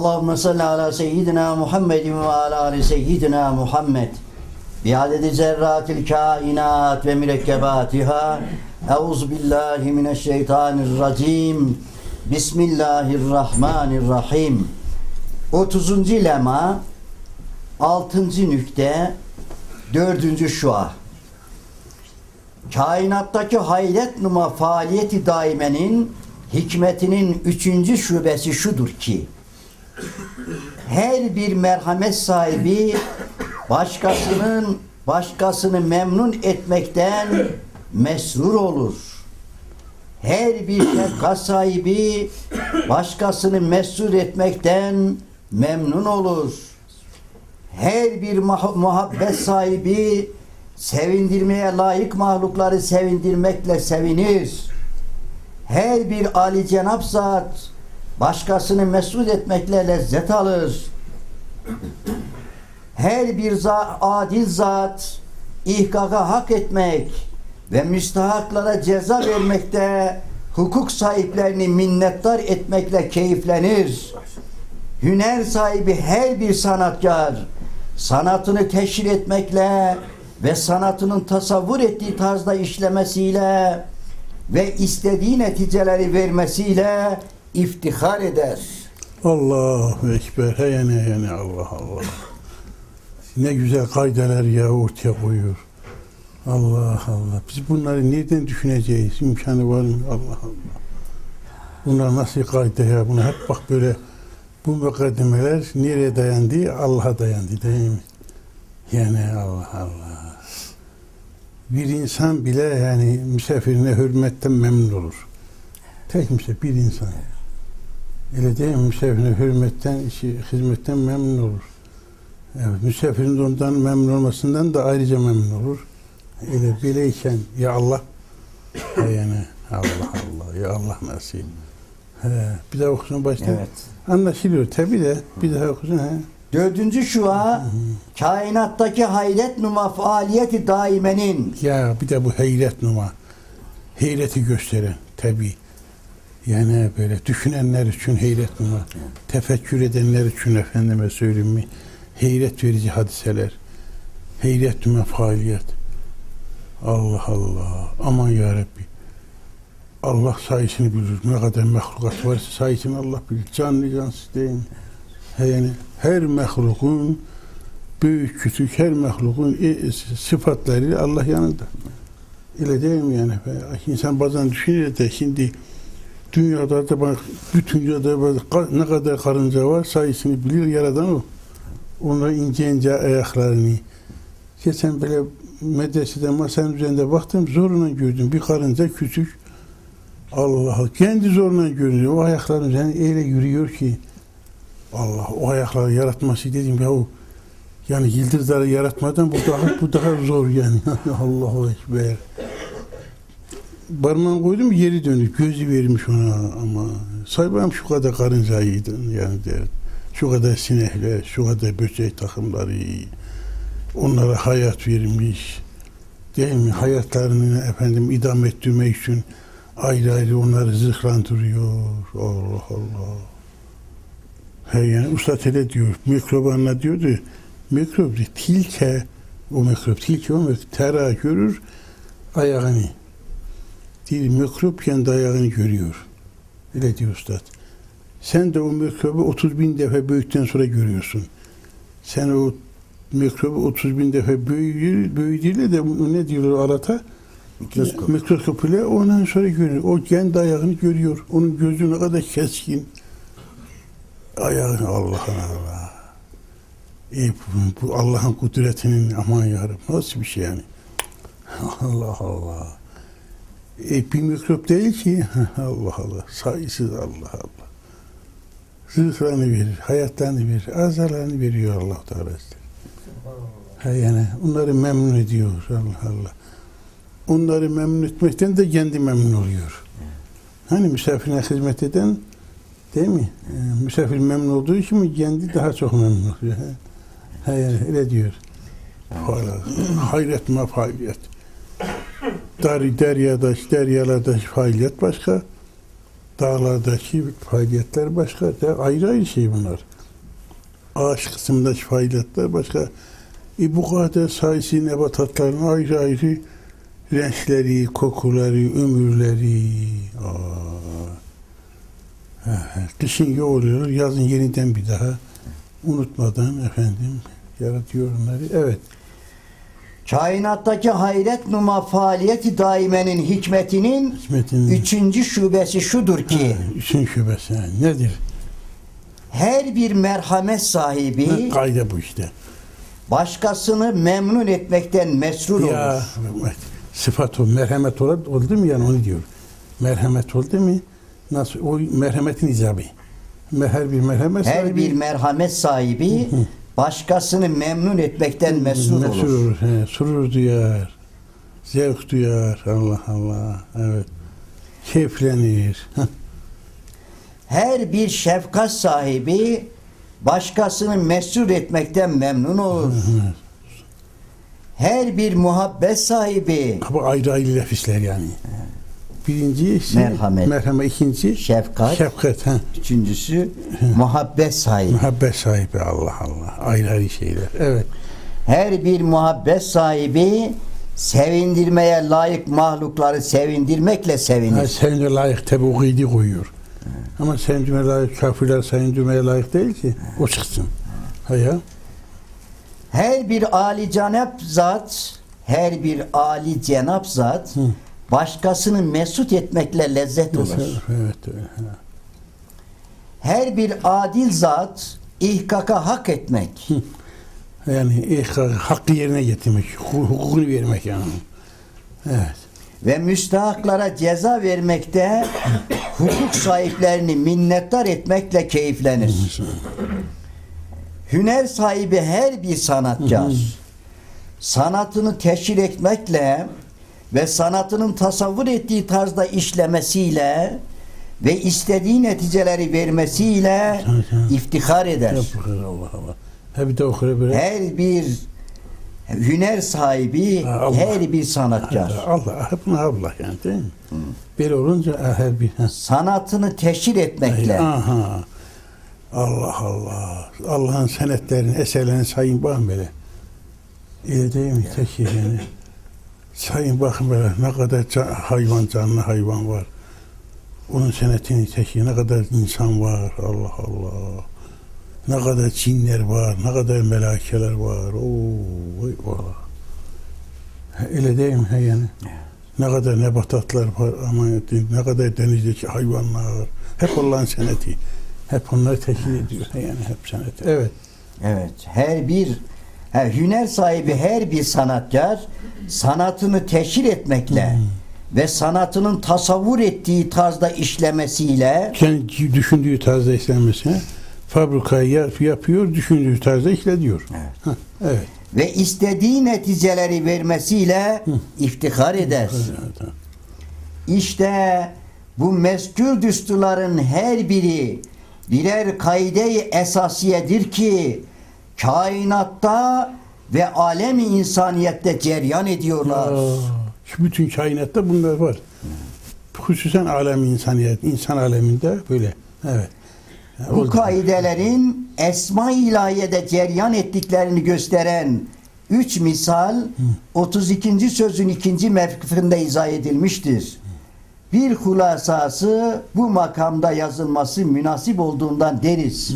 Allahümme salli ala seyyidina Muhammedin ve ala ali seyyidina Muhammed. Biadedi zerratil kainat ve mürekkebatiha. Euzu billahi mineşşeytanirracim. Bismillahirrahmanirrahim. 30. lema 6. nükte 4. şua. Kainattaki hayret numa faaliyeti daimenin hikmetinin üçüncü şubesi şudur ki her bir merhamet sahibi başkasının başkasını memnun etmekten mesrur olur. Her bir şefkat sahibi başkasını mesrur etmekten memnun olur. Her bir muha- muhabbet sahibi sevindirmeye layık mahlukları sevindirmekle sevinir. Her bir Ali Cenab zat başkasını mesut etmekle lezzet alır. Her bir za- adil zat ihkaka hak etmek ve müstahaklara ceza vermekte hukuk sahiplerini minnettar etmekle keyiflenir. Hüner sahibi her bir sanatkar sanatını teşhir etmekle ve sanatının tasavvur ettiği tarzda işlemesiyle ve istediği neticeleri vermesiyle iftihar eder. Allahu Ekber. Heyene heyene Allah Allah. Ne güzel kaydeler ya ortaya koyuyor. Allah Allah. Biz bunları nereden düşüneceğiz? İmkanı var mı? Allah Allah. Bunlar nasıl kayde ya? Buna hep bak böyle bu mukaddemeler nereye dayandı? Allah'a dayandı değil mi? Yani Allah Allah. Bir insan bile yani misafirine hürmetten memnun olur. Tek misafir bir insan. Mi? Misafirine hürmetten, işi, hizmetten memnun olur. Evet, misafirin de ondan memnun olmasından da ayrıca memnun olur. Öyle böyleyken ya Allah yani Allah Allah ya Allah nasip. He, bir daha okusun baştan. Evet. Anlaşılıyor tabi de bir daha okusun. He. Dördüncü şua kainattaki hayret numa faaliyeti daimenin Ya bir de bu heyret numa. Heyreti gösteren tabi. Yəni belə düşünənlər üçün heyrət numar, təfəkkür edənlər üçün əfəndimə söyləyim, heyrət verici hadisələr, heyrət numar fəaliyyət. Allah Allah, aman ya Rəbbi. Allah sayəsini bilir. Nə qədər məxluqat var, sayəsini Allah bilir. Canlı cansız deyil. Hə, yəni hər məxluqun böyük, küçük hər məxluqun e, e sıfatları Allah yanında. Elə deyim yəni. İnsan bazen düşünür de şimdi dünyada da bak bütün dünyada bak, ne kadar karınca var sayısını bilir yaradan o. Onların ince ince ayaklarını. Geçen böyle medresede masanın üzerinde baktım zoruna gördüm. Bir karınca küçük. Allah Allah. Kendi zoruna görünüyor. O ayakların üzerine öyle yürüyor ki Allah o ayakları yaratması dedim ya o yani yıldızları yaratmadan bu daha bu daha zor yani. Allahu ekber. Parmağını koydum yeri dönüp gözü vermiş ona ama saybam şu kadar karıncaydı yani der. Şu kadar sinekler, şu kadar böcek takımları onlara hayat vermiş. Değil mi? Hayatlarını efendim idam ettirmek için ayrı ayrı onları zırhlandırıyor. Allah Allah. He yani Usta Tele diyor, mikrobanla diyordu, mikrop tilke, o mikrop, tilke o mikrop, tera görür, ayağını. Değil, mikrop kendi ayağını görüyor. Öyle diyor Üstad. Sen de o mikrobu 30 bin defa büyükten sonra görüyorsun. Sen o mikrobu 30 bin defa büyüdüğü, büyüdüğüyle de o ne diyorlar arata? mikroskop. Mikroskop ile ondan sonra görüyor. O kendi ayağını görüyor. Onun gözü ne kadar keskin. Ayağını Allah'ın Allah. E, bu, bu Allah'ın kudretinin aman yarım. Nasıl bir şey yani? Allah Allah. E, bir mikrop değil ki. Allah Allah. Sayısız Allah Allah. Rızıklarını verir, hayatlarını verir, azalarını veriyor Allah Teala. Ha yani onları memnun ediyor Allah Allah. Onları memnun etmekten de kendi memnun oluyor. Hani misafirine hizmet eden değil mi? Ee, misafir memnun olduğu için mi kendi daha çok memnun oluyor. Ha, ha yani öyle diyor. Hayret ma faaliyet. Dar, deryada, deryalardaki faaliyet başka. Dağlardaki faaliyetler başka. De, ayrı ayrı şey bunlar. ağaç kısmında faydalar başka e, bu kadar sayısı nebatatların ayrı ayrı renkleri, kokuları, ömürleri. Aa. Kışın yoğuruyor, yazın yeniden bir daha unutmadan efendim yaratıyor onları. Evet. Kainattaki hayret numa faaliyeti daimenin hikmetinin Hikmetinin üçüncü şubesi şudur ki ha, üçün şubesi ha, nedir? her bir merhamet sahibi Ha, Kayda bu işte. başkasını memnun etmekten mesrur Ya olur. bak, sıfat o merhamet oldu, oldu mu yani onu diyor. Merhamet oldu mu nasıl o merhametin icabı. Her bir merhamet Her sahibi- bir merhamet sahibi başkasını memnun etmekten Mesrur olur. olur. He, surur duyar. Zevk duyar. Allah Allah. Evet. Keyiflenir. Her bir şefkat sahibi başkasını mesrur etmekten memnun olur. Her bir muhabbet sahibi Bu ayrı ayrı lefisler yani. Birinci şey, Merhamet. merhamet. ikinci şefkat, şefkat. Ha. üçüncüsü muhabbet sahibi. Muhabbet sahibi Allah Allah. Ayrı ayrı şeyler. Evet. Her bir muhabbet sahibi sevindirmeye layık mahlukları sevindirmekle Ha, sevinir. sevince layık tabi o koyuyor. Ama sevindirmeye layık kafirler sevindirmeye layık değil ki. O çıksın. Ha ya. Her bir ali cenap zat, her bir ali cenap zat Hı. Başkasını mesut etmekle lezzet olur. Evet. Her bir adil zat ihkaka hak etmek. Yani ihkak, hakkı yerine getirmek, hu- hukukunu vermek yani. Evet. ve müstahaklara ceza vermekte hukuk sahiplerini minnettar etmekle keyiflenir. Hüner sahibi her bir sanatkar sanatını teşhir etmekle ve sanatının tasavvur ettiği tarzda işlemesiyle ve istediği neticeleri vermesiyle iftihar eder. Allah Allah. Her bir hüner sahibi, Allah. her bir sanatkar. Allah, bunu Allah yani değil mi? Böyle olunca her bir. Sanatını teşhir etmekle Aha. Allah Allah. Allah'ın senetlerini, eserlerini sayın bakın böyle. İyi değil mi? Tek yani. Sayın baxın belə, nə qədər can, hayvan, canlı hayvan var. Onun sənətini çəkir, nə qədər insan var, Allah Allah. Nə qədər cinlər var, nə qədər mələkələr var. Oo, vay valla. Hə, elə deyim, hə, yəni. Nə qədər nəbatatlar var, amanətdir, nə qədər dənizdəki hayvanlar. Hep onların sənəti. Hep onlar təkil ediyor, hə, yəni hep sənəti. Evet. Evet, her bir he, hüner sahibi her bir sanatkar sanatını teşhir etmekle ve sanatının tasavvur ettiği tarzda işlemesiyle Kendi düşündüğü tarzda işlenmesine fabrikayı yap- yapıyor, düşündüğü tarzda işlediyor. Evet. Ha, evet. ve istediği neticeleri vermesiyle iftihar eder. Evet. İşte bu meskür düsturların her biri birer kaide-i esasiyedir ki kainatta ve alemi insaniyette ceryan ediyorlar. Şu bütün kainatta bunlar var. Hususen alem insaniyet, insan aleminde böyle. Evet. Ya, Bu oldu. kaidelerin esma-i ilahiyede ceryan ettiklerini gösteren üç misal 32. sözün ikinci mevkifinde izah edilmiştir. Bir hulasası bu makamda yazılması münasip olduğundan deriz.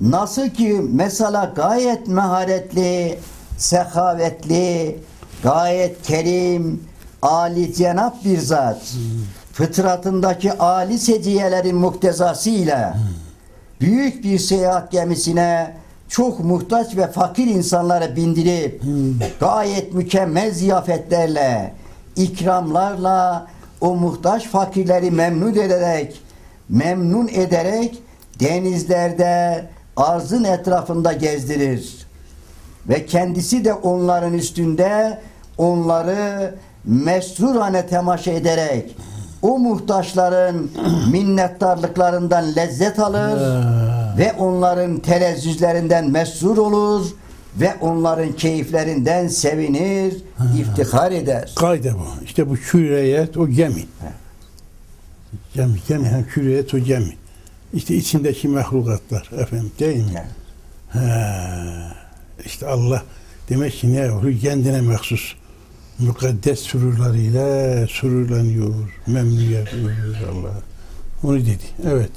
Nasıl ki mesela gayet meharetli, sehavetli, gayet kerim, Ali cenap bir zat fıtratındaki ali seciyelerin muktezasıyla büyük bir seyahat gemisine çok muhtaç ve fakir insanlara bindirip gayet mükemmel ziyafetlerle, ikramlarla o muhtaç fakirleri memnun ederek memnun ederek denizlerde arzın etrafında gezdirir ve kendisi de onların üstünde onları mesrurane temaşa ederek o muhtaçların minnettarlıklarından lezzet alır ve onların telezzüzlerinden mesrur olur ve onların keyiflerinden sevinir, iftihar eder. Kayda bu. İşte bu küreyet o gemi. Gemi, gemi küreyet o gemi. İşte içindeki mahlukatlar efendim değil mi? Yani. Ha, işte Allah demek ki ne yapıyor? Kendine mahsus mukaddes sururlarıyla sururlanıyor, memnuniyet duyuyor Allah. Onu dedi. Evet.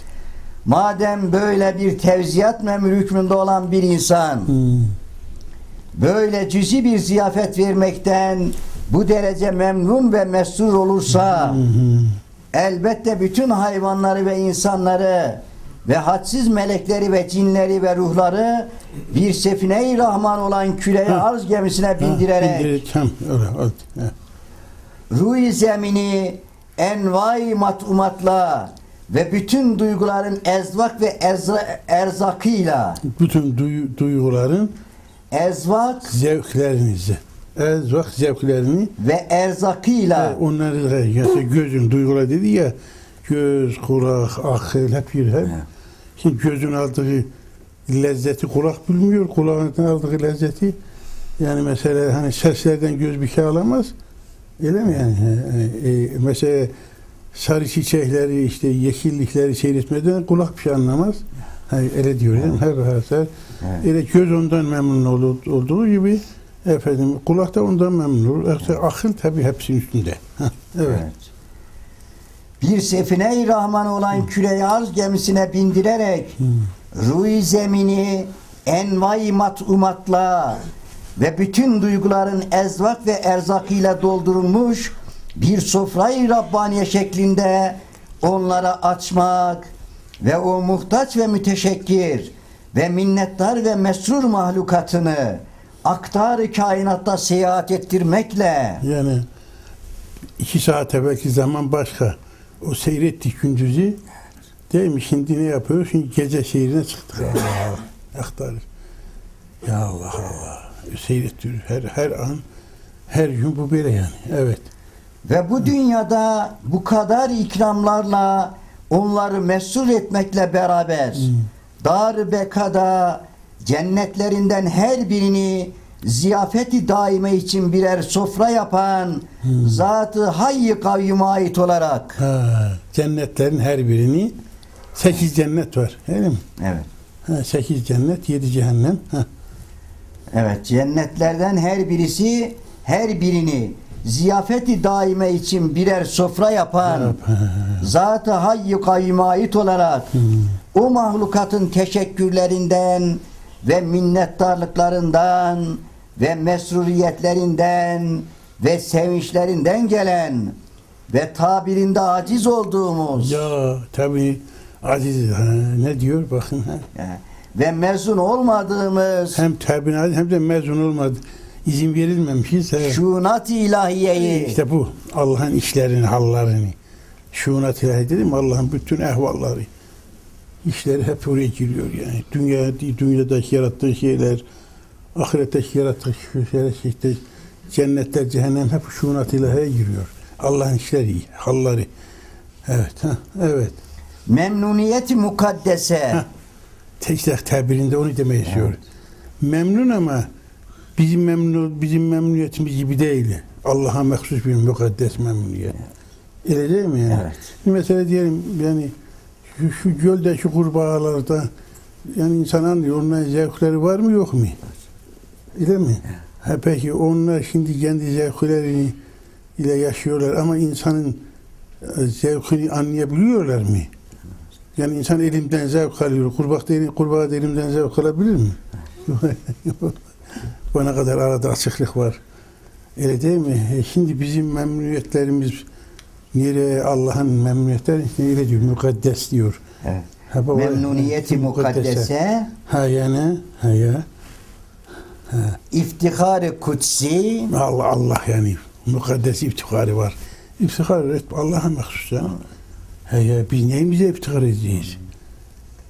Madem böyle bir tevziyat memur hükmünde olan bir insan Hmm. böyle cüzi bir ziyafet vermekten bu derece memnun ve mesrur olursa hı. elbette bütün hayvanları ve insanları ve hadsiz melekleri ve cinleri ve ruhları bir sefine-i rahman olan küreye arz gemisine bindirerek ruh zemini envai matumatla ve bütün duyguların ezvak ve erza, erzakıyla Bütün duyu, duyguların ezvak zevklerinizi, ezvak zevklerini ve erzakıyla e, onları da mesela gözün duygular dedi ya göz, kulak, akıl hep bir hep. Şimdi gözün aldığı lezzeti kulak bilmiyor, kulağın aldığı lezzeti yani mesela hani seslerden göz bir şey alamaz. Öyle mi yani? Yani, e, mesela sarı çiçekleri işte yeşillikleri seyretmeden kulak bir şey anlamaz. Hani öyle diyor mi? Her her Evet. Öyle göz ondan memnun ol- olduğu gibi efendim kulak da ondan memnun olur. Yoksa akıl tabii hepsinin üstünde. Evet. Evet. Bir sefine-i rahman olan küre arz gemisine bindirerek ruh zemini envai matumatla ve bütün duyguların ezvak ve erzakıyla doldurulmuş bir sofrayı Rabbaniye şeklinde onlara açmak ve o muhtaç ve müteşekkir ve minnettar ve mesrur mahlukatını aktar kainatta seyahat ettirmekle Yani iki saat evvelki zaman başka. O seyrettik gündüzü. Değil mi? Şimdi ne yapıyor? Şimdi gece seyrine çıktık. Aktarır. Ya Allah Allah. Seyrettiriyor. Her, her an, her gün bu böyle yani. Evet. Ve bu dünyada bu kadar ikramlarla onları mesur etmekle beraber dar bekada cennetlerinden her birini ziyafeti daime için birer sofra yapan zatı hayy kayyuma ait olarak Ha, cennetlerin her birini sekiz cennet var. Öyle mi? evet Ha, sekiz cennet, yedi cehennem. Ha. evet cennetlerden her birisi her birini ziyafeti daime için birer sofra yapan. Zat-ı Hayy-i Kayyum'a ait olarak o mahlukatın teşekkürlerinden ve minnettarlıklarından ve mesruriyetlerinden ve sevinçlerinden gelen ve tabirinde aciz olduğumuz Ya tabii aziz ha, ne diyor bakın ha. ve mezun olmadığımız Hem tabi aziz hem de mezun olmadı. İzin verilmemişiz. Evet. şunat ilahiyeyi İşte bu Allah'ın işlerini, hallarını. Şunat ilahi dedim Allah'ın bütün ehvalları. işleri hep oraya giriyor yani. Dünya, dünyadaki yarattığı şeyler, ahiretteki yarattığı şeyler, işte cennetler, cehennem hep şunat ilahiye giriyor. Allah'ın işleri, halları. Evet, ha, evet. memnuniyeti mukaddese Ha. Tabirinde onu demek istiyor. Memnun ama bizim memnun bizim memnuniyetimiz gibi değil. Allah'a mahsus bir mukaddes memnuniyet. Öyle değil mi yani? Evet. Mesela diyelim yani şu, şu göldeki kurbağalarda yani insan anlıyor onların zevkleri var mı yok mu? Öyle mi? Ha peki onlar şimdi kendi zevklerini ile yaşıyorlar ama insanın e, zevkini anlayabiliyorlar mı? Yani insan elimden zevk alıyor. Kurbağa, da, kurbağa da elimden zevk alabilir mi? Bana kadar arada açıklık var. Öyle değil mi? E şimdi bizim memnuniyetlerimiz nereye Allah'ın memnuniyetleri öyle diyor, mukaddes diyor. Evet. Ha, baba, memnuniyeti mukaddese Ha yani, ha ya. İftiharı kutsi Allah Allah yani mukaddes iftiharı var. İftihar et Allah'a mahsus ya. Ha ya biz neyimize iftihar edeceğiz?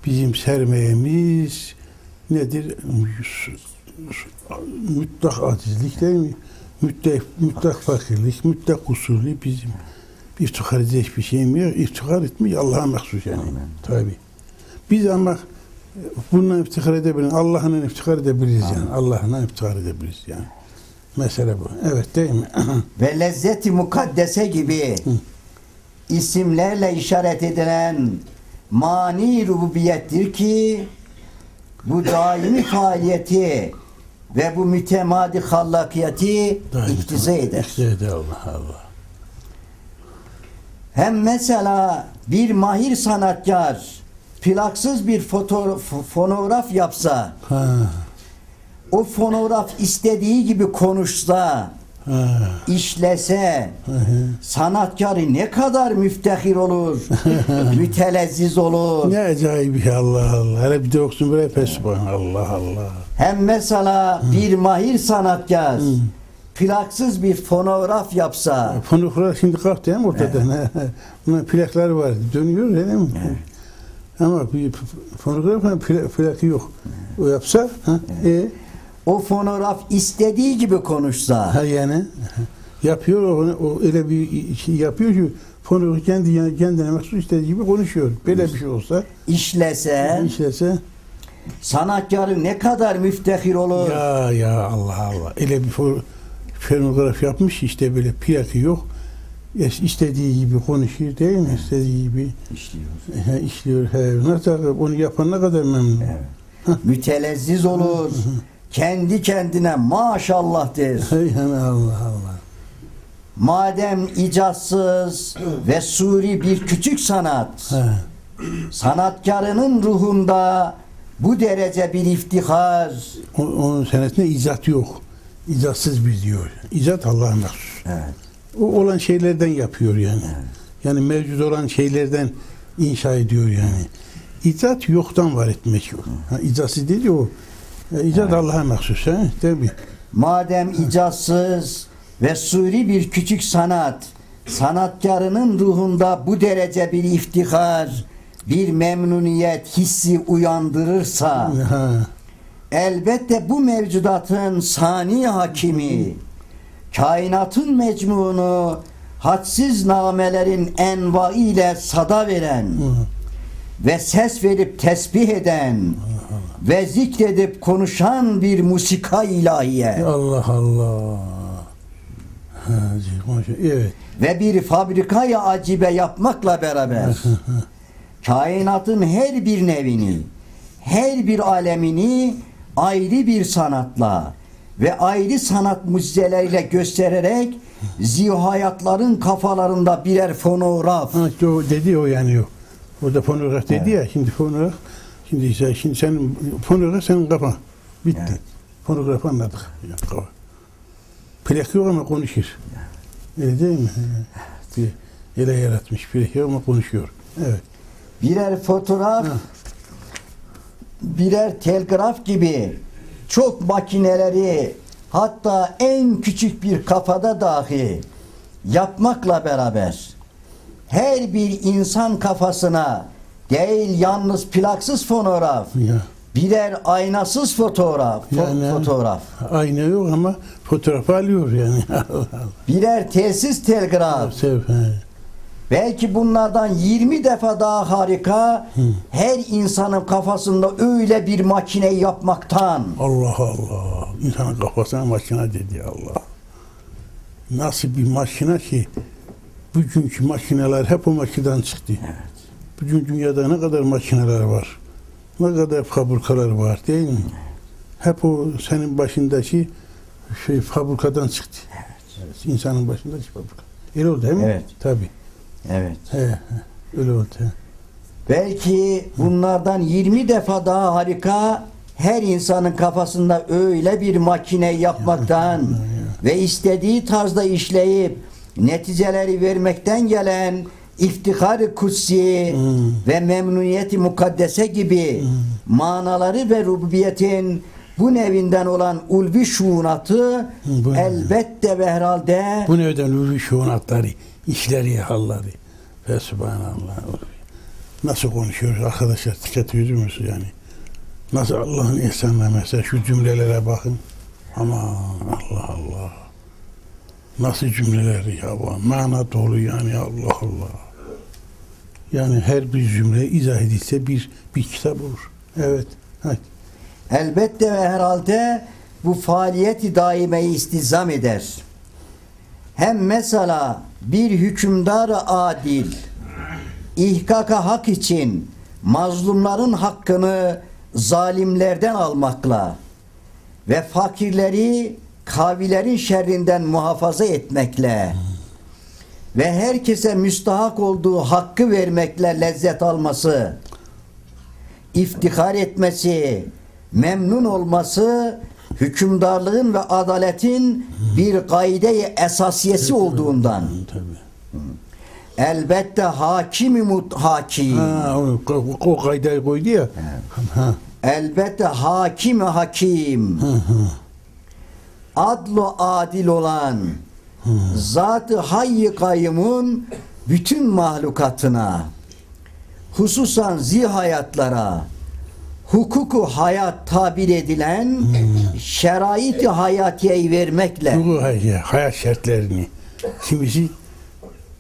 Bizim sermayemiz nedir? Mutlak acizlik değil mi? Mutlak, mutlak fakirlik, mutlak kusurlu bizim iftihar edecek bir şeyim yok. İftihar etmek Allah'a mahsus yani. Tabi. Biz ama bununla iftihar edebiliriz. Allah'la iftihar edebiliriz yani. Allah'la iftihar edebiliriz yani. Mesele bu. Evet değil mi? ve lezzeti mukaddese gibi isimlerle işaret edilen mani rububiyettir ki bu daimi faaliyeti ve bu mütemadi hallakiyeti Daim iktize eder. İktize eder Allah Allah. Hem mesela bir mahir sanatkar plaksız bir foto, fonograf yapsa, Ha, o fonograf istediği gibi konuşsa, ha, işlese, hı. sanatkarı ne kadar müftehir olur, mütelezziz olur. Ne acayip bir şey, Allah Allah. Hele bir de okusun böyle pesbah Allah Allah. Hem mesela bir mahir sanatkar plaksız bir fonograf yapsa, Fonograf şimdi kalktı değil mi ortadan? Evet. Bunun plakları var. Dönüyor değil mi? Ama bir fonografın pla- plakı yok. O yapsa ha, e, o fonograf istediği gibi konuşsa, ha yani yapıyor o, o öyle bir şey yapıyor ki fonograf kendi kendine mahsus istediği gibi konuşuyor. Böyle bir şey olsa işlese, işlese sanatkarı ne kadar müftehir olur. ya ya Allah Allah. Öyle bir fo- fonograf yapmış işte böyle plakı yok. İstediği gibi konuşuyor değil mi? İstediği gibi İşliyor. he, işliyor. He. Nasıl onu yapan ne kadar memnun. Mütelezziz olur. Kendi kendine maşallah der. Allah Allah. Madem icatsız ve suri bir küçük sanat, He. sanatkarının ruhunda bu derece bir iftihar. Onun senesinde icat yok. İcatsız bir diyor. İcat Allah'a mahsus. Evet. O olan şeylerden yapıyor yani. Yani mevcut olan şeylerden inşa ediyor yani. İcat yoktan var etmek yok. Ha, icatsız değil o. Ya, icat Allah'a mahsus. Ha? Tabii. Madem icatsız ve suri bir küçük sanat, sanatkarının ruhunda bu derece bir iftihar, bir memnuniyet hissi uyandırırsa, Ha. elbette bu mevcudatın sani hakimi, kainatın mecmunu, hadsiz namelerin enva ile sada veren ve ses verip tesbih eden ve zikredip konuşan bir musika ilahiye Allah Allah. Konuşuyor. evet. ve bir fabrikayı acibe yapmakla beraber kainatın her bir nevini, her bir alemini ayrı bir sanatla ve ayrı sanat mucizeleriyle göstererek zihayatların kafalarında birer fonograf Ha, işte o dedi o yani o. O da fonograf dedi ya şimdi fonograf şimdi ise şimdi sen fonograf senin kafan. Bitti. Evet. Fonograf anladık. Plak yok ama konuşur. Öyle değil mi? Ele yaratmış plak yok ama konuşuyor. Evet. birer fotoğraf, Ha. birer telgraf gibi çok makineleri hatta en küçük bir kafada dahi yapmakla beraber her bir insan kafasına değil yalnız plaksız fonograf, Ya. birer aynasız fotoğraf, fo- Yani- fotoğraf, Ayna yok ama fotoğraf alıyor yani. Allah Allah. birer telsiz telgraf, he. Belki bunlardan 20 defa daha harika her insanın kafasında öyle bir makine yapmaktan Allah Allah. İnsanın kafasına makine dedi Allah. Nasıl bir makine ki bugünkü makineler hep o makineden çıktı. Bugün dünyada ne kadar makineler var. Ne kadar fabrikalar var değil mi? Hep o senin başındaki şey fabrikadan çıktı. Evet. İnsanın başındaki fabrika. Öyle oldu değil mi? Evet. Tabii. Evet. He, öyle oldu. Belki bunlardan 20 defa daha harika her insanın kafasında öyle bir makine yapmaktan ve istediği tarzda işleyip neticeleri vermekten gelen iftihar-ı kutsi Hmm. ve memnuniyeti mukaddese gibi manaları ve rububiyetin bu nevinden olan ulvi şuunatı bu ne? elbette ve herhalde Bu neden ülü şuunatları, işleri, halları. Ve subhanallah. Nasıl konuşuyoruz arkadaşlar? Dikkat ediyor musunuz yani? Nasıl Allah'ın ihsanına mesela şu cümlelere bakın. Aman Allah Allah. Nasıl cümleler ya bu? Mana dolu yani Allah Allah. Yani her bir cümle izah edilse bir bir kitap olur. Evet. Hadi. Elbette ve herhalde bu faaliyeti daimeyi istizam eder. Hem mesela bir hükümdar adil ihkaka hak için mazlumların hakkını zalimlerden almakla ve fakirleri kavilerin şerrinden muhafaza etmekle ve herkese müstahak olduğu hakkı vermekle lezzet alması, iftihar etmesi, memnun olması hükümdarlığın ve adaletin bir gaide esasiyesi olduğundan. Tabii. elbette hakimi mut hakim. Ha, o, o, kaydayı koydu ya. Ha, elbette hakimi hakim. Hı, hı. adlu adil olan zatı hayy kayyumun bütün mahlukatına hususan zihayatlara hukuku hayat tabir edilen şerait-i hayatiyeyi vermekle hay- hayat şartlarını. Kimisi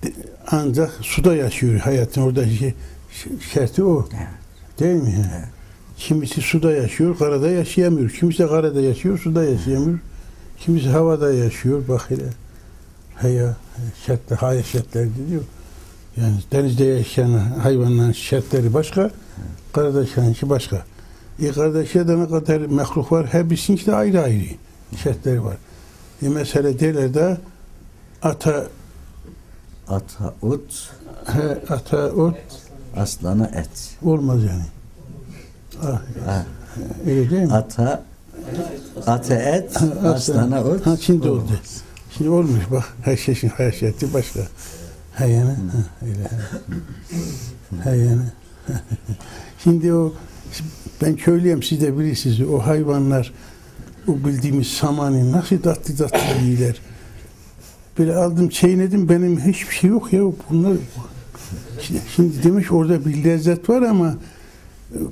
de- ancak suda yaşıyor hayatın oradaki şey- şartı o. Değil mi? Kimisi suda yaşıyor, karada yaşayamıyor. Kimisi karada yaşıyor, suda yaşayamıyor. Kimisi havada yaşıyor. Bak hele. Haya, şartlar, hayat şartları diyor. Yani denizde yaşayan hayvanların şartları başka, karada yaşayanki başka. E karada yaşayan ne kadar mehluk var, her birisinin işte ayrı ayrı şartları var. E mesela derler de ata, ata ut he, ata ot aslana et olmaz yani. Ah, Ha, öyle değil mi? ata ata et Ha, aslana ut Ha, şimdi oldu. olmaz. Şimdi olmuş bak her şeyin her şartı başka. Ha yani. Ha, öyle. Ha yani. Şimdi o ben köylüyüm siz de bilirsiniz o hayvanlar o bildiğimiz samanı nasıl tatlı tatlı yiyorlar. Böyle aldım çiğnedim benim hiçbir şey yok ya bunlar şimdi, demiş orada bir lezzet var ama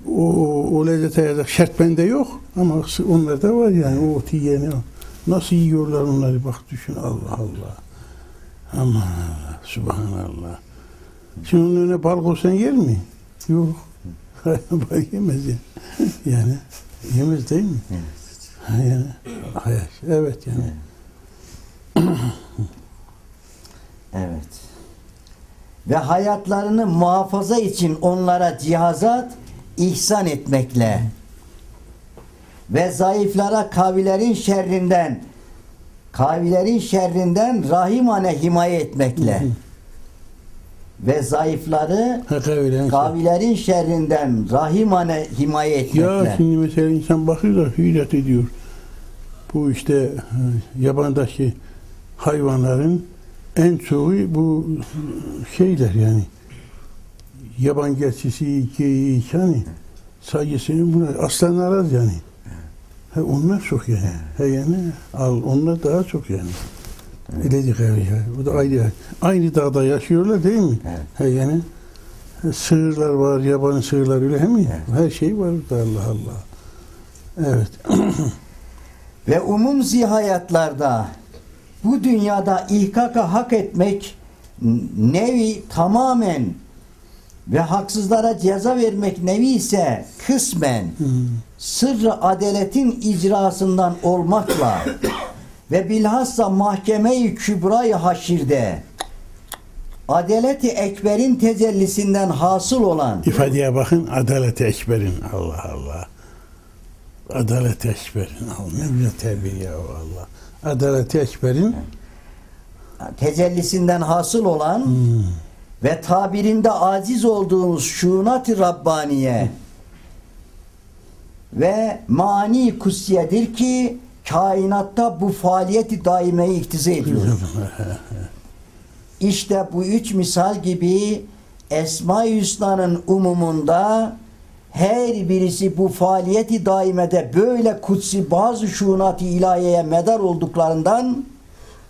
o, o, o lezzete yazık şart bende yok ama onlarda var yani o otu yiyeni. Nasıl yiyorlar onları bak düşün Allah Allah. Aman Allah, subhanallah. Şimdi onun önüne bal koysan yer mi? Yok. Bal yemez ya. Yani yemez değil mi? Yani, hayat. Evet yani. Evet. Ve hayatlarını muhafaza için onlara cihazat ihsan etmekle ve zayıflara kavilerin şerrinden kavilerin şerrinden rahimane himaye etmekle ve zayıfları kavilerin şerrinden rahimane himaye Ya etmekle. şimdi mesela insan bakıyor da hüylet ediyor. Bu işte e, yabandaki hayvanların en çoğu bu şeyler yani yaban geçisi, geyik hani sayısını buna aslanlar az yani. He, onlar çok yani. He yani al onlar daha çok yani. Öyle değil. Bu da ayrı. Aynı dağda yaşıyorlar değil mi? Evet. Yani he, sığırlar var, yaban sığırlar öyle he mi? Evet. Her şey var burada Allah Allah. Evet. Ve umum zihayatlarda bu dünyada ihkaka hak etmek nevi tamamen ve haksızlara ceza vermek nevi ise kısmen Hmm. sırrı adaletin icrasından olmakla ve bilhassa mahkeme-i kübra-i haşirde adaleti ekberin tecellisinden hasıl olan İfadeye bakın adalet ekberin. Allah Allah. Adalet ekberin. Allah ne terbiye ya Allah. Adalet ekberin. tecellisinden hasıl olan Hmm. ve tabirinde aciz olduğumuz şunat-ı Rabbaniye ve mani kutsiyedir ki kainatta bu faaliyeti daimeyi iktiza ediyor. İşte bu üç misal gibi Esma-i Hüsna'nın umumunda her birisi bu faaliyeti daimede böyle kutsi bazı şunat-ı ilahiyeye medar olduklarından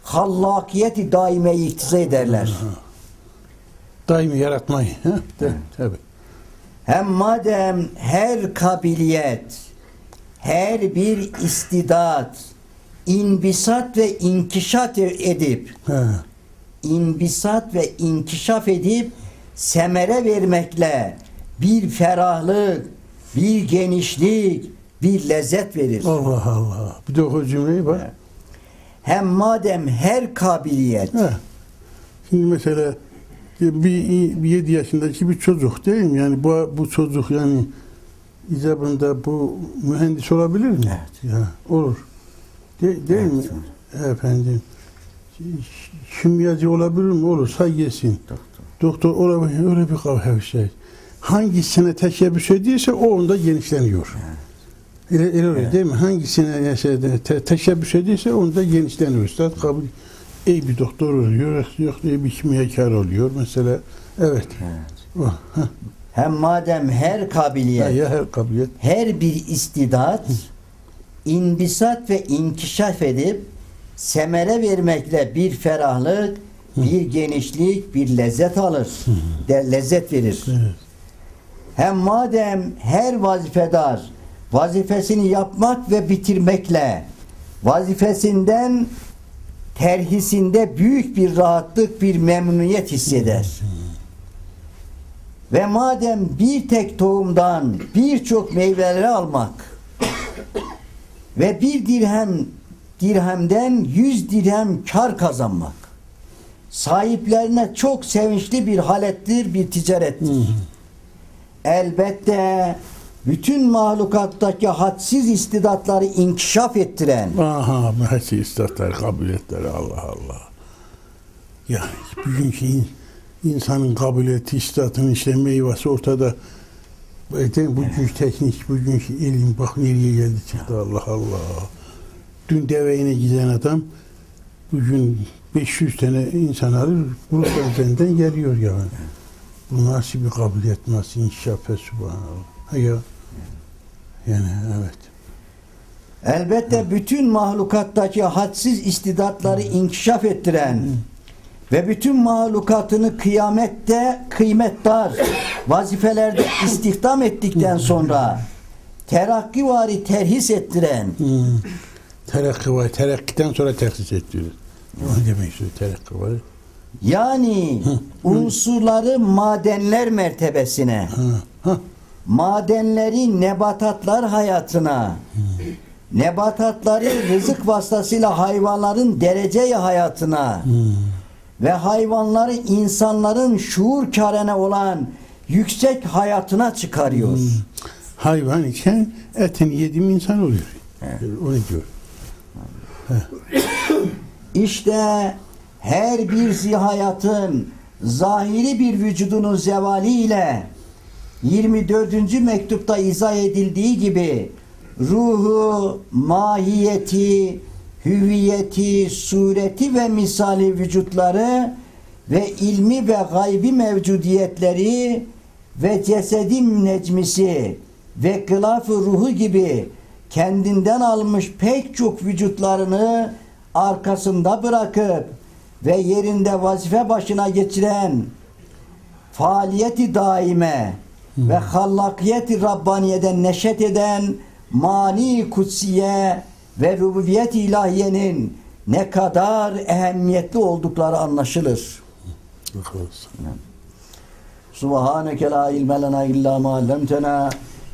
hallakiyeti daimeyi iktiza ederler. Daimi yaratmayı. He? De, tabii. Hem madem her kabiliyet, her bir istidat, inbisat ve inkişaf edip, inbisat ve inkişaf edip semere vermekle bir ferahlık, bir genişlik, bir lezzet verir. Allah Allah. Bir de o cümleyi bak. Hem madem her kabiliyet, He. Şimdi mesela bir, bir 7 yaşındaki bir çocuk değil mi? Yani bu, bu çocuk yani icabında bu mühendis olabilir mi? Evet. Ya, olur. De, değil Evet. mi? Efendim. ş- Kimyacı olabilir mi? Olur. Say gelsin. Doktor. Doktor olabilir. Öyle bir kavga şey. Hangisine teşebbüs ediyorsa o onda genişleniyor. Öyle, öyle oluyor Evet. değil mi? Hangisine yaşadı, te, teşebbüs ediyorsa onda genişleniyor. Üstad kabul iyi bir doktor oluyor, yok iyi bir kimyakar oluyor mesela. Evet. Evet. Oh. Hem madem her kabiliyet, ya her kabiliyet. her bir istidat inbisat ve inkişaf edip semere vermekle bir ferahlık, bir genişlik, bir lezzet alır. De, lezzet verir. Evet. Hem madem her vazifedar vazifesini yapmak ve bitirmekle vazifesinden terhisinde büyük bir rahatlık, bir memnuniyet hisseder. Ve madem bir tek tohumdan birçok meyveleri almak ve bir dirhem dirhemden yüz dirhem kar kazanmak sahiplerine çok sevinçli bir halettir, bir ticarettir. Elbette bütün mahlukattaki hadsiz istidatları inkişaf ettiren Aha, mühendis istatlar, kabiliyetleri Allah Allah. Yani bugünkü in- insanın kabiliyeti, istatının işte meyvesi ortada. Değil mi? Bugünkü teknik, bugünkü ilim bak nereye geldi çıktı Allah Allah. Dün deveyine giden adam bugün 500 tane insan alır, bulutlar üzerinden geliyor yani. Bu nasıl bir kabiliyet, nasıl inkişaf, subhanallah. Ha ya. Yani evet. elbette bütün mahlukattaki hadsiz istidatları inkişaf ettiren ve bütün mahlukatını kıyamette kıymetdar vazifelerde istihdam ettikten sonra terakkivari terhis ettiren Hmm. Terakki var. Terakkiden sonra terhis ettiriyor. O demek istiyor terakki var. yani unsurları madenler mertebesine madenleri nebatatlar hayatına, nebatatları rızık vasıtasıyla hayvanların dereceye hayatına ve hayvanları insanların şuur kârene olan yüksek hayatına çıkarıyor. Hayvan iken etini yedim insan oluyor. Onu diyor. İşte her bir zihayatın zahiri bir vücudunun zevaliyle 24. mektupta izah edildiği gibi ruhu, mahiyeti, hüviyeti, sureti ve misali vücutları ve ilmi ve gaybi mevcudiyetleri ve cesedim necmisi ve kılaf ruhu gibi kendinden almış pek çok vücutlarını arkasında bırakıp ve yerinde vazife başına geçiren faaliyeti daime ve hallakiyeti Rabbaniye'den neşet eden mani kutsiye ve rububiyet ilahiyenin ne kadar ehemmiyetli oldukları anlaşılır. Subhaneke la ilme lena illa ma allamtena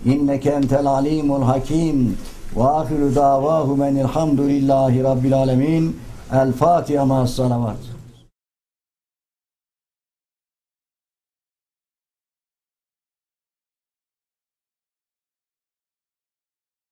inneke entel alimul hakim ve ahiru davahu menilhamdülillahi rabbil alemin el Fatiha ma salavat